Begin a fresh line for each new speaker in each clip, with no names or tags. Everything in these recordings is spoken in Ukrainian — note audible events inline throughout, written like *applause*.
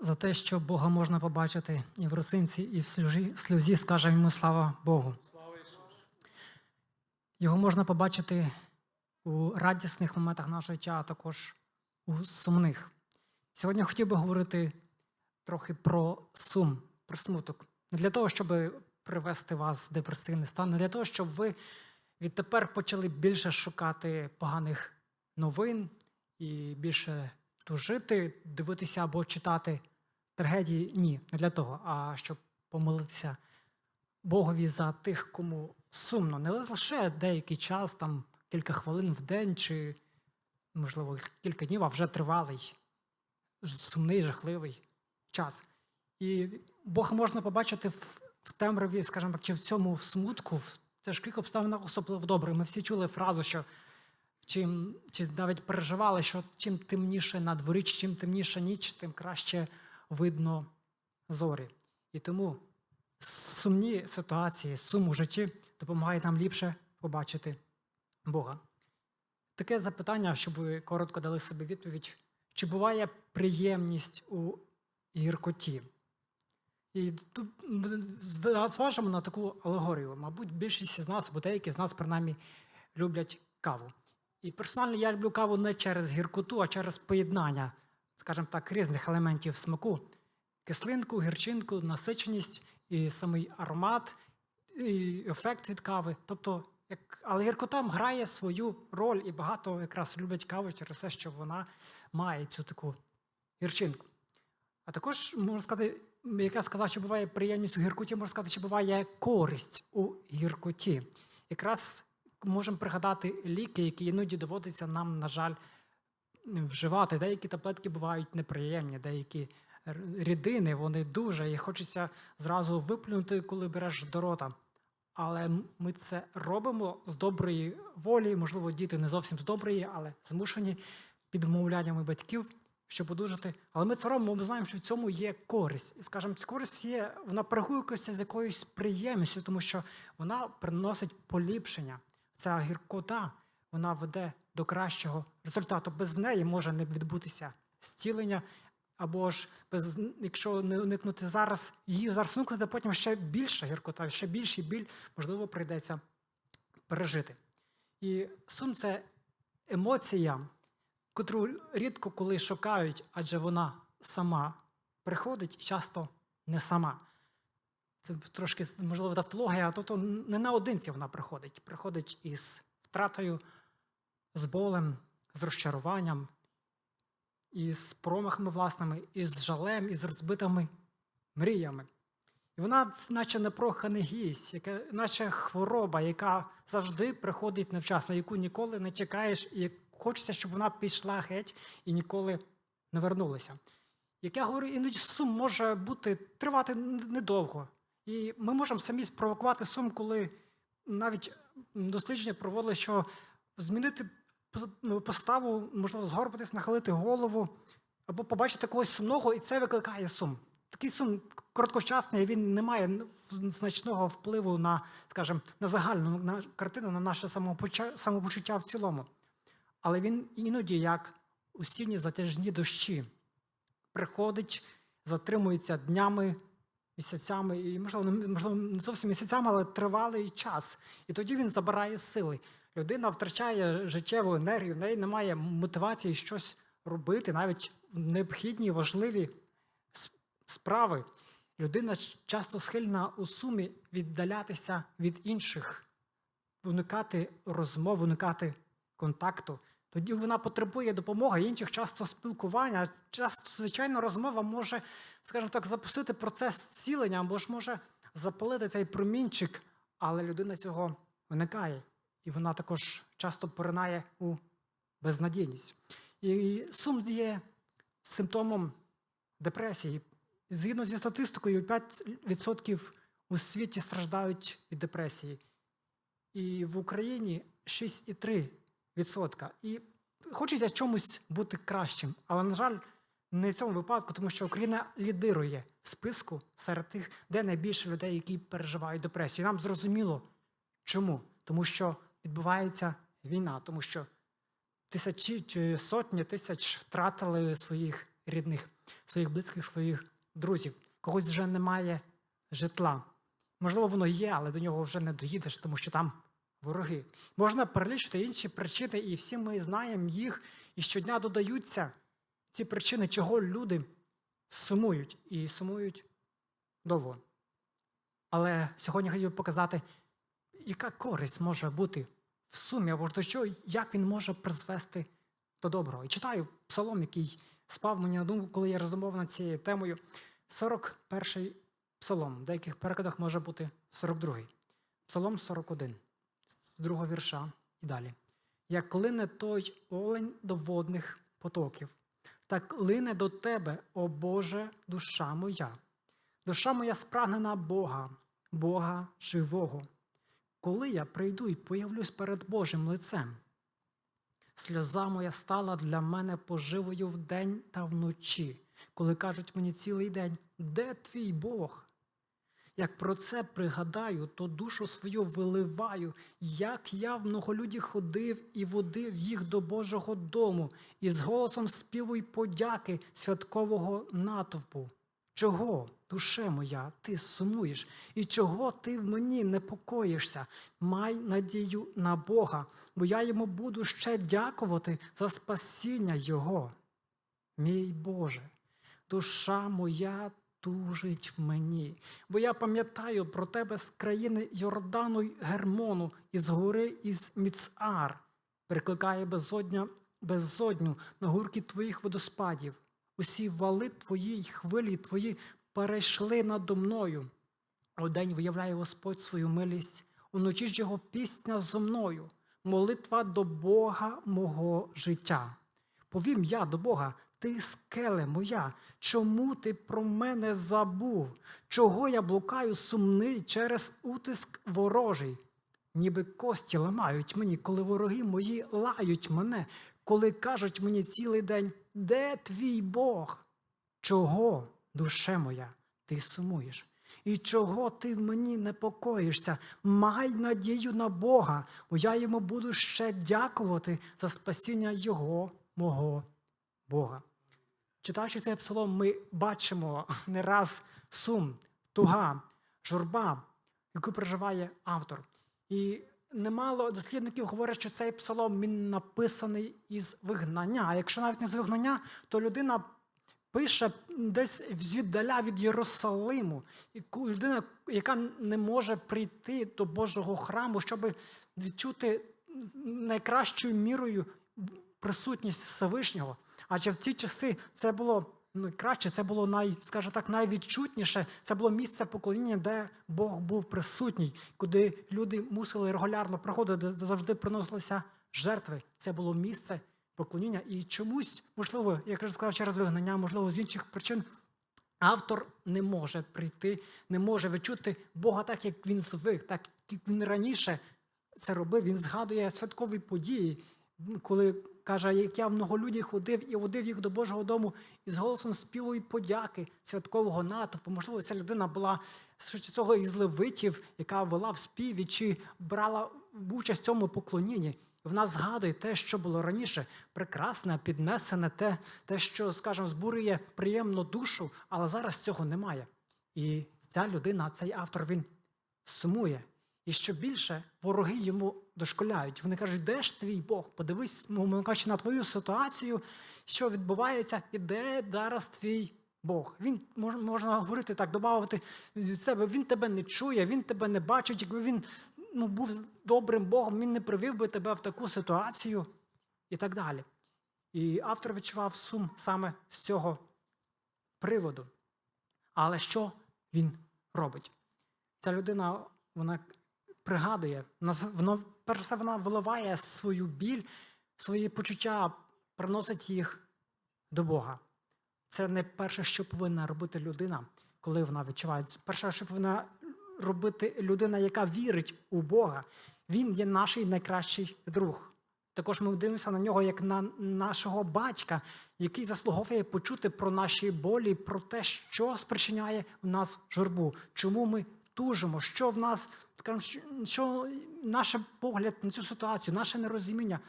за те, що Бога можна побачити і в росинці, і в сльозі, сльозі скажемо йому слава Богу. Його можна побачити у радісних моментах нашого життя, а також у сумних. Сьогодні хотів би говорити трохи про сум, про смуток. Не для того, щоб привести вас в депресивний стан, не для того, щоб ви відтепер почали більше шукати поганих новин і більше тужити, дивитися або читати трагедії. Ні, не для того, а щоб помолитися Богові за тих, кому сумно, не лише деякий час, там кілька хвилин в день, чи, можливо, кілька днів, а вже тривалий, сумний, жахливий час. І Бога можна побачити в, в темряві, скажімо так, чи в цьому смутку, в тяжких обставинах особливо добре. Ми всі чули фразу, що чим, чи навіть переживали, що чим темніше на дворі, чи чим темніша ніч, тим краще видно зорі. І тому сумні ситуації, сум у житті допомагає нам ліпше побачити Бога. Таке запитання, щоб ви коротко дали собі відповідь: чи буває приємність у гіркоті? І тут зважимо на таку алегорію. Мабуть, більшість з нас, або деякі з нас, принаймні, люблять каву. І персонально я люблю каву не через гіркоту, а через поєднання, скажімо так, різних елементів смаку: кислинку, гірчинку, насиченість і самий аромат, і ефект від кави. Тобто, як, але гіркота грає свою роль, і багато якраз люблять каву через те, що вона має цю таку гірчинку. А також можна сказати, як я сказав, що буває приємність у гіркоті, можна сказати, що буває користь у гіркоті. Якраз можемо пригадати ліки, які іноді доводиться нам, на жаль, вживати. Деякі таблетки бувають неприємні, деякі рідини, вони дуже, і хочеться зразу виплюнути, коли береш до рота. Але ми це робимо з доброї волі, можливо, діти не зовсім з доброї, але змушені під вмовляннями батьків, щоб одужати. Але ми це робимо, ми знаємо, що в цьому є користь. І скажімо, ця користь є, вона перегукується з якоюсь приємністю, тому що вона приносить поліпшення. Ця гіркота вона веде до кращого результату. Без неї може не відбутися зцілення, або ж без, якщо не уникнути зараз, її зараз уникнути, потім ще більша гіркота, ще більший біль, можливо, прийдеться пережити. І сум це емоція, котру рідко коли шукають, адже вона сама приходить часто не сама. Це трошки, можливо, тавтологія, тобто не наодинці вона приходить. Приходить із втратою, з болем, з розчаруванням, із промахами власними, із жалем, із розбитими мріями. І вона, наче непроханий гість, яка, наче хвороба, яка завжди приходить невчасно, яку ніколи не чекаєш, і хочеться, щоб вона пішла геть і ніколи не вернулася. Як я говорю, іноді сум може бути тривати недовго. І ми можемо самі спровокувати сум, коли навіть дослідження проводили, що змінити ну, поставу, можливо, згорбитись, нахилити голову, або побачити когось сумного, і це викликає сум. Такий сум короткочасний, він не має значного впливу на, скажімо, на загальну на картину, на наше самопочуття в цілому. Але він іноді, як осінні затяжні дощі, приходить, затримується днями, місяцями, і, можливо, можливо, не зовсім місяцями, але тривалий час. І тоді він забирає сили. Людина втрачає життєву енергію, в неї немає мотивації щось робити, навіть в необхідні, важливі справи. Людина часто схильна у сумі віддалятися від інших, уникати розмов, уникати контакту. Тоді вона потребує допомоги інших, часто спілкування. Часто, звичайно, розмова може, скажімо так, запустити процес зцілення, або ж може запалити цей промінчик, але людина цього уникає. І вона також часто поринає у безнадійність. І сум є симптомом депресії. Згідно зі статистикою, 5% у світі страждають від депресії. І в Україні 6,3%. І хочеться чомусь бути кращим. Але, на жаль, не в цьому випадку, тому що Україна лідирує в списку серед тих, де найбільше людей, які переживають депресію. І нам зрозуміло, чому. Тому що відбувається війна, тому що тисячі чи сотні тисяч втратили своїх рідних, своїх близьких, своїх друзів. Когось вже немає житла. Можливо, воно є, але до нього вже не доїдеш, тому що там вороги. Можна перелічити інші причини, і всі ми знаємо їх, і щодня додаються ці причини, чого люди сумують і сумують довго. Але сьогодні хотів показати, яка користь може бути в сумі, або до чого, як він може призвести до доброго. І читаю псалом, який спав мені на думку, коли я роздумував над цією темою. 41-й псалом. В деяких перекладах може бути 42-й. Псалом 41, з другого вірша і далі. Як лине той олень до водних потоків, так лине до тебе, о Боже, душа моя. Душа моя спрагнена Бога, Бога живого. Коли я прийду і появлюсь перед Божим лицем, сльоза моя стала для мене поживою вдень та вночі, коли кажуть мені цілий день, де твій Бог? Як про це пригадаю, то душу свою виливаю, як я в многолюді ходив і водив їх до Божого дому, і з голосом співу й подяки святкового натовпу. Чого, душе моя, ти сумуєш, і чого ти в мені непокоїшся? Май надію на Бога, бо я йому буду ще дякувати за спасіння Його. Мій Боже, душа моя тужить в мені, бо я пам'ятаю про тебе з країни Йордану й Гермону, із гори із Міцар, перекликає безодня, безодню на гурки твоїх водоспадів. Усі вали твої й хвилі твої перейшли надо мною. Удень виявляє Господь свою милість, уночі ж його пісня зо мною, молитва до Бога мого життя. Повім я до Бога, ти скеле моя, чому ти про мене забув? Чого я блукаю сумний через утиск ворожий? Ніби кості ламають мені, коли вороги мої лають мене, коли кажуть мені цілий день, де твій Бог? Чого, душе моя, ти сумуєш? І чого ти в мені непокоїшся? Май надію на Бога, бо я йому буду ще дякувати за спасіння Його, мого Бога. Читаючи цей псалом, ми бачимо *laughs* не раз сум, туга, журба, яку переживає автор. І немало дослідників говорять, що цей псалом він написаний із вигнання. А якщо навіть не з вигнання, то людина пише десь звіддаля від Єрусалиму. Людина, яка не може прийти до Божого храму, щоб відчути найкращою мірою присутність Всевишнього. Адже в ті часи це було ну, краще, це було най, скажімо так, найвідчутніше. Це було місце поклоніння, де Бог був присутній, куди люди мусили регулярно проходити, де завжди приносилися жертви. Це було місце поклоніння. І чомусь, можливо, як я вже сказав, через вигнання, можливо, з інших причин. Автор не може прийти, не може відчути Бога так, як він звик, так як він раніше це робив. Він згадує святкові події, коли каже, як я в многолюді ходив і водив їх до Божого дому із голосом співу і подяки святкового натовпу. Можливо, ця людина була цього із левитів, яка вела в співі чи брала участь в цьому поклонінні. Вона згадує те, що було раніше, прекрасне, піднесене, те, те, що, скажімо, збурює приємну душу, але зараз цього немає. І ця людина, цей автор, він сумує. І що більше, вороги йому дошколяють. Вони кажуть, де ж твій Бог? Подивись, мовно кажучи, на твою ситуацію, що відбувається, і де зараз твій Бог. Він можна говорити так, додати від себе, він тебе не чує, він тебе не бачить. Якби він ну, був добрим Богом, він не привів би тебе в таку ситуацію і так далі. І автор відчував сум саме з цього приводу. Але що він робить? Ця людина, вона пригадує, вона, перш все, вона виливає свою біль, свої почуття, приносить їх до Бога. Це не перше, що повинна робити людина, коли вона відчуває. Перше, що повинна робити людина, яка вірить у Бога. Він є наш найкращий друг. Також ми дивимося на нього як на нашого батька, який заслуговує почути про наші болі, про те, що спричиняє в нас журбу, чому ми тужимо, що в нас, скажімо, що наш погляд на цю ситуацію, наше нерозуміння,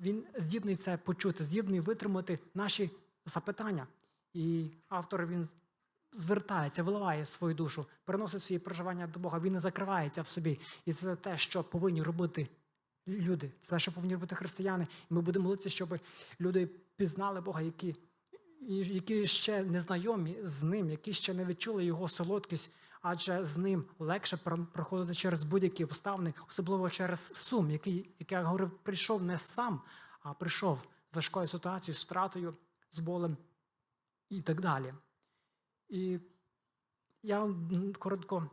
він здібний це почути, здібний витримати наші запитання. І автор він звертається, виливає свою душу, переносить свої переживання до Бога. Він не закривається в собі. І це те, що повинні робити люди. Це що повинні робити християни. І ми будемо молитися, щоб люди пізнали Бога, які, які ще не знайомі з ним, які ще не відчули його солодкість. Адже з ним легше проходити через будь-які обставини, особливо через сум, який, як я говорив, прийшов не сам, а прийшов з важкою ситуацією, з втратою, з болем і так далі. І я коротко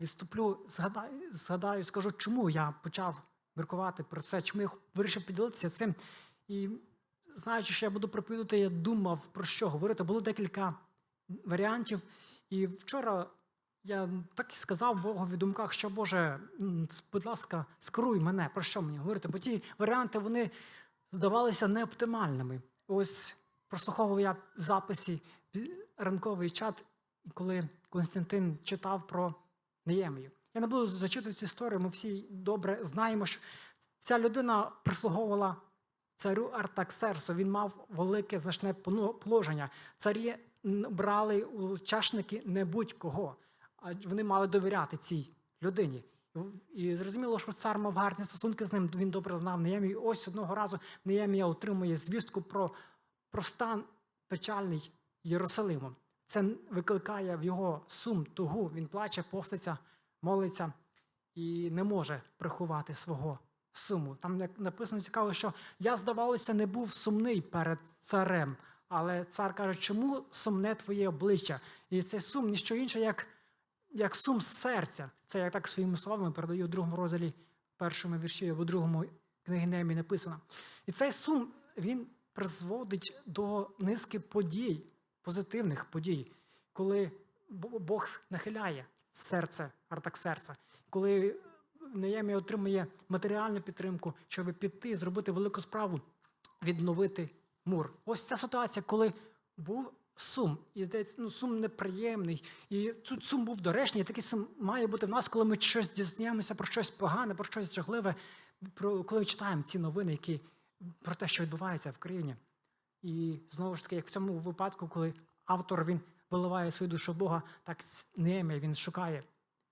відступлю, згадаю, згадаю, скажу, чому я почав міркувати про це, чому я вирішив поділитися цим. І знаючи, що я буду проповідати, я думав про що говорити. Було декілька варіантів. І вчора я так і сказав Богу в думках, що Боже, будь ласка, скеруй мене, про що мені говорити? Бо ті варіанти вони здавалися неоптимальними. Ось прослуховував я в записі ранковий чат, коли Константин читав про Неємію. Я не буду зачитувати цю історію, ми всі добре знаємо, що ця людина прислуговувала царю Артаксерсу. Він мав велике значне положення. Царі брали у чашники не будь-кого, вони мали довіряти цій людині. І- зрозуміло, що цар мав гарні стосунки з ним, він добре знав Неємію. Ось одного разу Неємія отримує звістку про, про стан печальний Єрусалиму. Це викликає в його сум, тугу. Він плаче, поститься, молиться і не може приховати свого суму. Там написано цікаво, що я, здавалося, не був сумний перед царем. Але цар каже, чому сумне твоє обличчя? І цей сум ніщо інше, як, як сум серця. Це я так своїми словами передаю в другому розділі, першому вірші або другому книги Немі написано. І цей сум він призводить до низки подій, позитивних подій, коли Бог нахиляє серце, Артаксерця, коли Неємі отримує матеріальну підтримку, щоб піти, зробити велику справу, відновити мур. Ось ця ситуація, коли був сум, і здається, ну, сум неприємний, і тут сум був доречний, такий сум має бути в нас, коли ми щось дізнаємося про щось погане, про щось жахливе, про коли читаємо ці новини, які про те, що відбувається в країні. І знову ж таки, як в цьому випадку, коли автор він виливає свою душу Бога, так Неемія, він шукає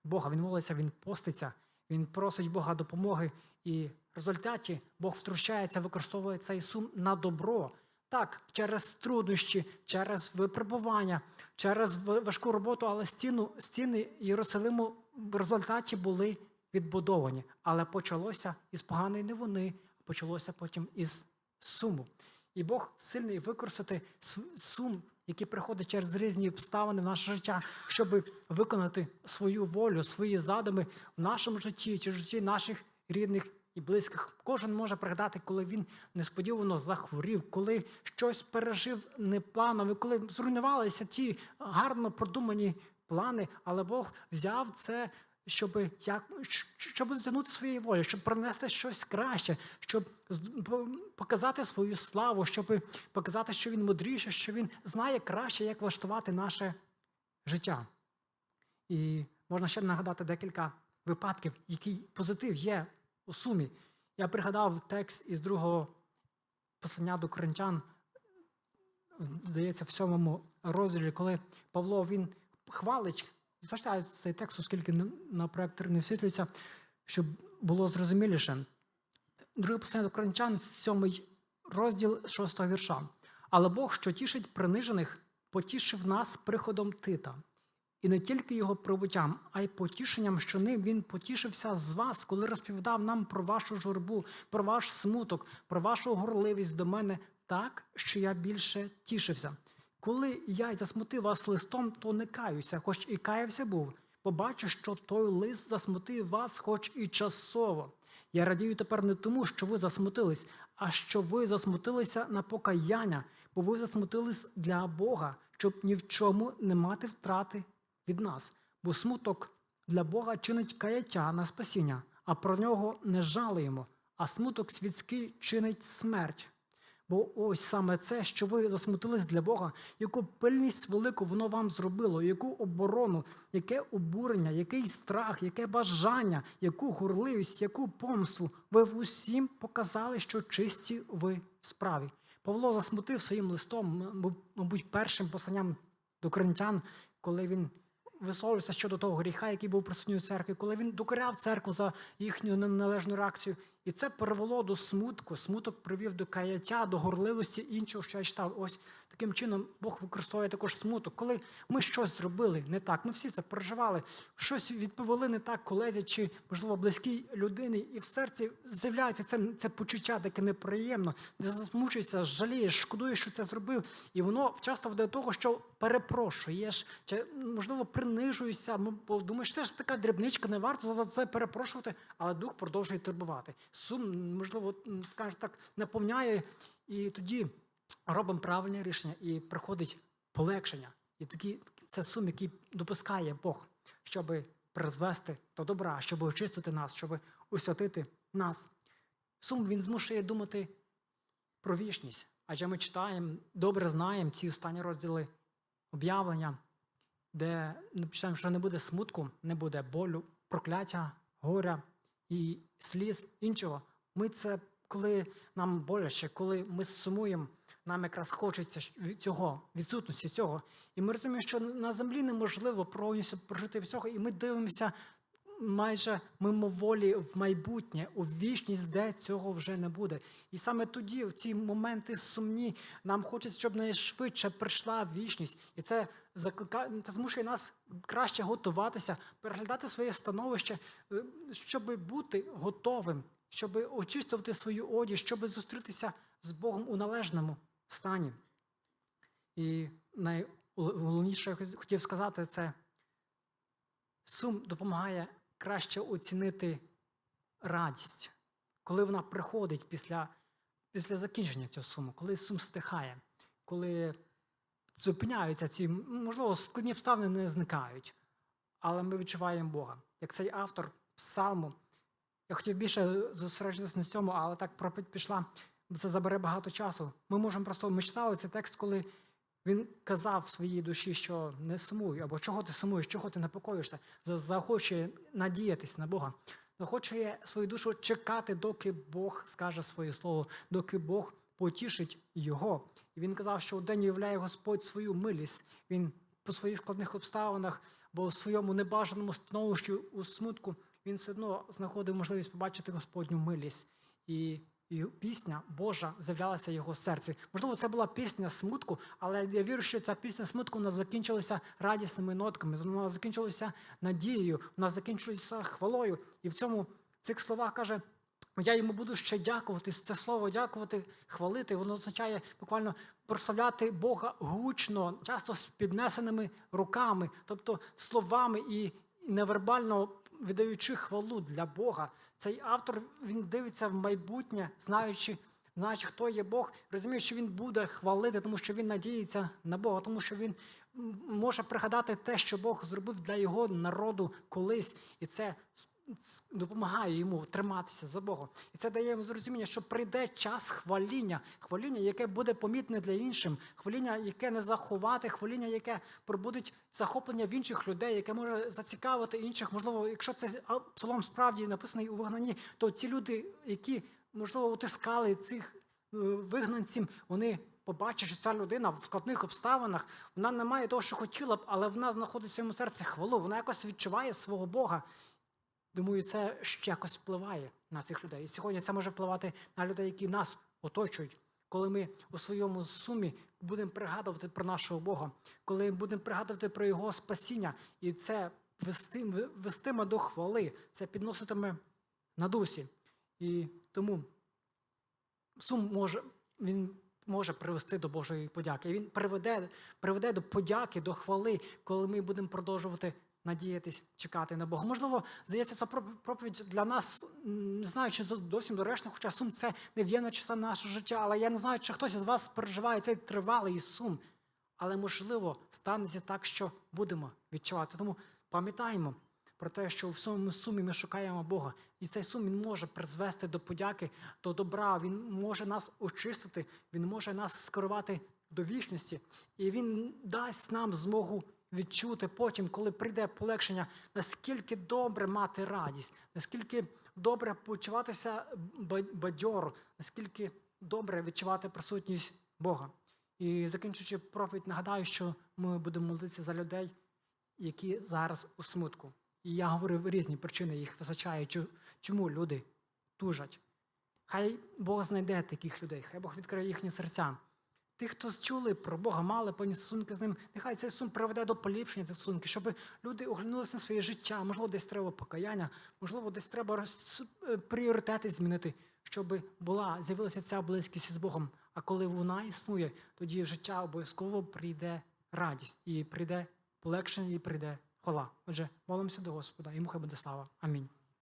Бога, він молиться, він поститься, він просить Бога допомоги, і в результаті Бог втручається, використовує цей сум на добро. Так, через труднощі, через випробування, через важку роботу, але стіну, стіни Єрусалиму в результаті були відбудовані. Але почалося із поганої новини, а почалося потім із суму. І Бог сильний використати сум, який приходить через різні обставини в наше життя, щоб виконати свою волю, свої задуми в нашому житті чи в житті наших рідних і близьких. Кожен може пригадати, коли він несподівано захворів, коли щось пережив непланове, коли зруйнувалися ті гарно продумані плани, але Бог взяв це. Щоб як щоб досягнути своєї волі, щоб принести щось краще, щоб показати свою славу, щоб показати, що він мудріше, що він знає краще, як влаштувати наше життя. І можна ще нагадати декілька випадків, який позитив є у сумі. Я пригадав текст із другого послання до коринтян, здається, в сьомому розділі, коли Павло він хвалить, зачитаю цей текст, оскільки на- проектор не освітлюється, щоб було зрозуміліше. Друге послання до коринтян, сьомий розділ шостого вірша. Але Бог, що тішить принижених, потішив нас приходом Тита. І не тільки його прибуттям, а й потішенням, що ним він потішився з вас, коли розповідав нам про вашу журбу, про ваш смуток, про вашу горливість до мене так, що я більше тішився. Коли я й засмутив вас листом, то не каюся, хоч і каявся був. Побачу, що той лист засмутив вас, хоч і часово. Я радію тепер не тому, що ви засмутились, а що ви засмутилися на покаяння, бо ви засмутились для Бога, щоб ні в чому не мати втрати від нас. Бо смуток для Бога чинить каяття на спасіння, а про нього не жалуємо, а смуток світський чинить смерть. Бо ось саме це, що ви засмутились для Бога, яку пильність велику воно вам зробило, яку оборону, яке обурення, який страх, яке бажання, яку горливість, яку помству. Ви усім показали, що чисті ви в справі. Павло засмутив своїм листом, мабуть, першим посланням до коринтян, коли він висловився щодо того гріха, який був присутній у церкві, коли він докоряв церкву за їхню неналежну реакцію. І це привело до смутку. Смуток привів до каяття, до горливості іншого, що я читав. Ось таким чином Бог використовує також смуток. Коли ми щось зробили не так, ми всі це переживали, щось відповіли не так колезі чи, можливо, близькій людині, і в серці з'являється це, це почуття таке неприємно, де засмучуєшся, жалієш, шкодуєш, що це зробив. І воно часто веде до того, що перепрошуєш, чи, можливо, принижуєшся, думаєш, це ж така дрібничка, не варто за це перепрошувати, але дух продовжує турбувати. Сум, можливо, скажімо так, наповняє, і тоді робимо правильне рішення, і приходить полегшення. І такі, це сум, який допускає Бог, щоб призвести до добра, щоб очистити нас, щоб освятити нас. Сум він змушує думати про вічність. Адже ми читаємо, добре знаємо ці останні розділи об'явлення, де напишемо, що не буде смутку, не буде болю, прокляття, горя і сліз іншого. Ми це, коли нам боляче, коли ми сумуємо, нам якраз хочеться цього, відсутності цього. І ми розуміємо, що на землі неможливо повністю прожити всього, і ми дивимося майже мимоволі в майбутнє, у вічність, де цього вже не буде. І саме тоді, в ці моменти сумні, нам хочеться, щоб найшвидше прийшла вічність. І це закликає, це змушує нас краще готуватися, переглядати своє становище, е, щоб бути готовим, щоб очистувати свою одіж, щоб зустрітися з Богом у належному стані. І найголовніше, я хотів сказати, це сум допомагає краще оцінити радість, коли вона приходить після, після закінчення цього суму, коли сум стихає, коли зупиняються ці, можливо, складні обставини не зникають, але ми відчуваємо Бога. Як цей автор псалму, я хотів більше зосереджуватися на цьому, але так проповідь пішла, це забере багато часу. Ми можемо просто ми цей текст, коли він казав своїй душі, що не сумуй, або чого ти сумуєш, чого ти непокоїшся, За- захочує надіятись на Бога, захочує свою душу чекати, доки Бог скаже своє слово, доки Бог потішить його. І він казав, що день являє Господь свою милість. Він по своїх складних обставинах, бо в своєму небажаному становищі у смутку він все одно знаходив можливість побачити Господню милість. І, і пісня Божа з'являлася в його серці. Можливо, це була пісня смутку, але я вірю, що ця пісня смутку вона закінчилася радісними нотками, вона закінчилася надією, вона закінчилася хвалою. І в цьому в цих словах каже. Я йому буду ще дякувати. Це слово дякувати, хвалити, воно означає буквально прославляти Бога гучно, часто з піднесеними руками, тобто словами і невербально віддаючи хвалу для Бога. Цей автор він дивиться в майбутнє, знаючи, знаючи, хто є Бог, розуміє, що він буде хвалити, тому що він надіється на Бога, тому що він може пригадати те, що Бог зробив для його народу колись, і це допомагає йому триматися за Богом. І це дає йому зрозуміння, що прийде час хваління, хваління, яке буде помітне для іншим, хваління, яке не заховати, хваління, яке пробудить захоплення в інших людей, яке може зацікавити інших. Можливо, якщо це псалом справді написаний у вигнанні, то ці люди, які можливо утискали цих е, вигнанців, вони. Побачать, що ця людина в складних обставинах, вона не має того, що хотіла б, але вона знаходить в своєму серці хвалу, вона якось відчуває свого Бога. Думаю, це ще якось впливає на цих людей. І сьогодні це може впливати на людей, які нас оточують. Коли ми у своєму сумі будемо пригадувати про нашого Бога, коли будемо пригадувати про Його спасіння, і це вести- вестиме до хвали, це підноситиме на дусі. І тому сум може, він може привести до Божої подяки. Він приведе, приведе до подяки, до хвали, коли ми будемо продовжувати надіятись, чекати на Бога. Можливо, здається, ця проповідь для нас, не знаю, чи зовсім доречно, хоча сум це нев'ємна частина нашого життя, але я не знаю, чи хтось із вас переживає цей тривалий сум. Але можливо станеться так, що будемо відчувати. Тому пам'ятаємо про те, що в своєму сумі ми шукаємо Бога. І цей сум він може призвести до подяки, до добра. Він може нас очистити, він може нас скерувати до вічності. І він дасть нам змогу відчути потім, коли прийде полегшення, наскільки добре мати радість, наскільки добре почуватися ба- бадьоро, наскільки добре відчувати присутність Бога. І закінчуючи проповідь, нагадаю, що ми будемо молитися за людей, які зараз у смутку. І я говорив різні причини, їх визначаю, чому люди тужать. Хай Бог знайде таких людей, хай Бог відкриє їхні серця. Тих, хто чули про Бога, мали певні стосунки з ним, нехай цей сум приведе до поліпшення цих стосунків, щоб люди оглянулися на своє життя. Можливо, десь треба покаяння, можливо, десь треба роз- е, пріоритети змінити, щоб була, з'явилася ця близькість з Богом. А коли вона існує, тоді в життя обов'язково прийде радість, і прийде полегшення, і прийде хвала. Отже, молимося до Господа, і хай буде слава. Амінь.